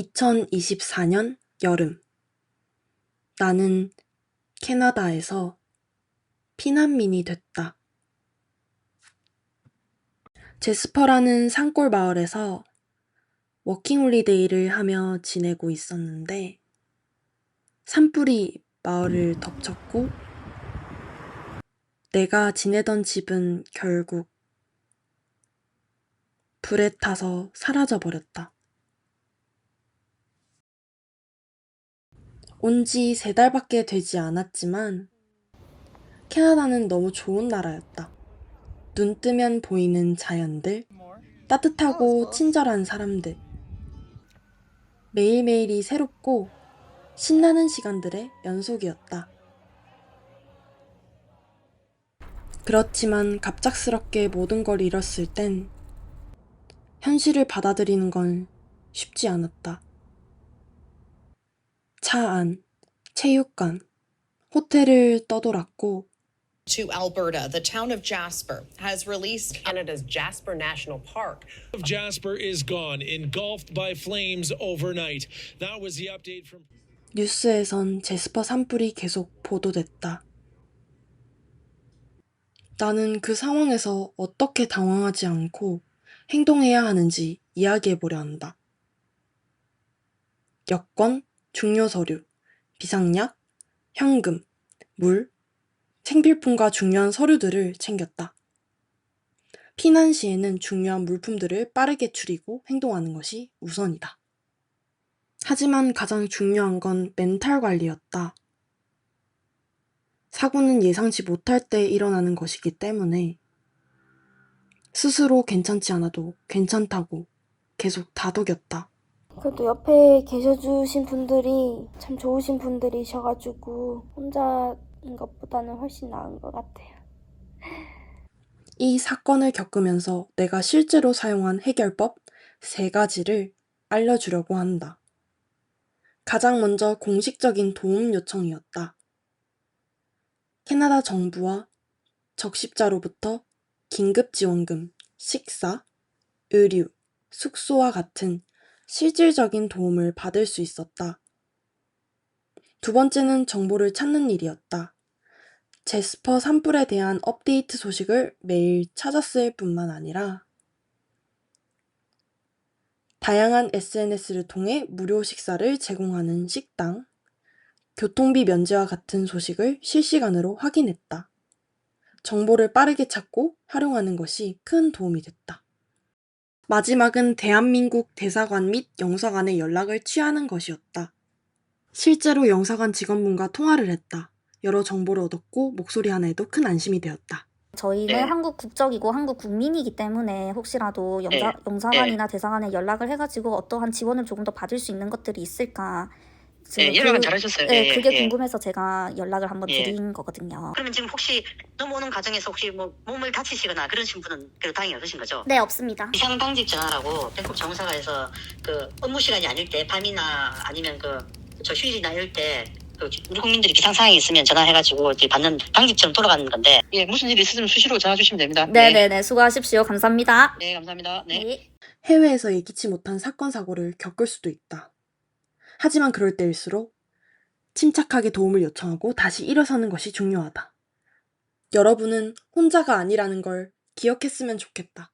2024년 여름. 나는 캐나다에서 피난민이 됐다. 제스퍼라는 산골 마을에서 워킹홀리데이를 하며 지내고 있었는데 산불이 마을을 덮쳤고 내가 지내던 집은 결국 불에 타서 사라져 버렸다. 온 지 세 달밖에 되지 않았지만 캐나다는 너무 좋은 나라였다. 눈 뜨면 보이는 자연들, 따뜻하고 친절한 사람들. 매일매일이 새롭고 신나는 시간들의 연속이었다. 그렇지만 갑작스럽게 모든 걸 잃었을 땐 현실을 받아들이는 건 쉽지 않았다. 차 안, 체육관, 호텔을 떠돌았고 to Alberta. The town of Jasper has released Canada's Jasper National Park. Jasper is gone, engulfed by flames overnight. That was the update from. 뉴스에선 제스퍼 산불이 계속 보도됐다. 나는 그 상황에서 어떻게 당황하지 않고 행동해야 하는지 이야기해 보려 한다. 여권, 중요 서류, 비상약, 현금, 물, 생필품과 중요한 서류들을 챙겼다. 피난 시에는 중요한 물품들을 빠르게 줄이고 행동하는 것이 우선이다. 하지만 가장 중요한 건 멘탈 관리였다. 사고는 예상치 못할 때 일어나는 것이기 때문에 스스로 괜찮지 않아도 괜찮다고 계속 다독였다. 그래도 옆에 계셔주신 분들이 참 좋으신 분들이셔가지고 혼자인 것보다는 훨씬 나은 것 같아요. 이 사건을 겪으면서 내가 실제로 사용한 해결법 세 가지를 알려주려고 한다. 가장 먼저 공식적인 도움 요청이었다. 캐나다 정부와 적십자로부터 긴급지원금, 식사, 의류, 숙소와 같은 실질적인 도움을 받을 수 있었다. 두 번째는 정보를 찾는 일이었다. 제스퍼 산불에 대한 업데이트 소식을 매일 찾았을 뿐만 아니라 다양한 SNS를 통해 무료 식사를 제공하는 식당, 교통비 면제와 같은 소식을 실시간으로 확인했다. 정보를 빠르게 찾고 활용하는 것이 큰 도움이 됐다. 마지막은 대한민국 대사관 및 영사관에 연락을 취하는 것이었다. 실제로 영사관 직원분과 통화를 했다. 여러 정보를 얻었고 목소리 하나에도 큰 안심이 되었다. 저희는 네. 한국 국적이고 한국 국민이기 때문에 혹시라도 영사, 네. 영사관이나 대사관에 연락을 해가지고 어떠한 지원을 조금 더 받을 수 있는 것들이 있을까. 네, 지금 연락은 그- 잘하셨어요. 네, 예, 그게 예. 궁금해서 제가 연락을 한번 예. 드린 거거든요. 그러면 지금 혹시 넘어오는 과정에서 혹시 뭐 몸을 다치시거나 그러신 분은 그 다행히 없으신 거죠? 네, 없습니다. 비상방직 전화라고 밴콕 정사가에서 그 업무 시간이 아닐 때 밤이나 아니면 그 저 휴일이나 이럴 때 그 우리 국민들이 비상 상황이 있으면 전화해가지고 이제 받는 방직처럼 돌아가는 건데 예 무슨 일이 있으면 수시로 전화 주시면 됩니다. 네 네 네, 수고하십시오. 감사합니다. 네 감사합니다. 네. 네. 해외에서 예기치 못한 사건, 사고를 겪을 수도 있다. 하지만 그럴 때일수록 침착하게 도움을 요청하고 다시 일어서는 것이 중요하다. 여러분은 혼자가 아니라는 걸 기억했으면 좋겠다.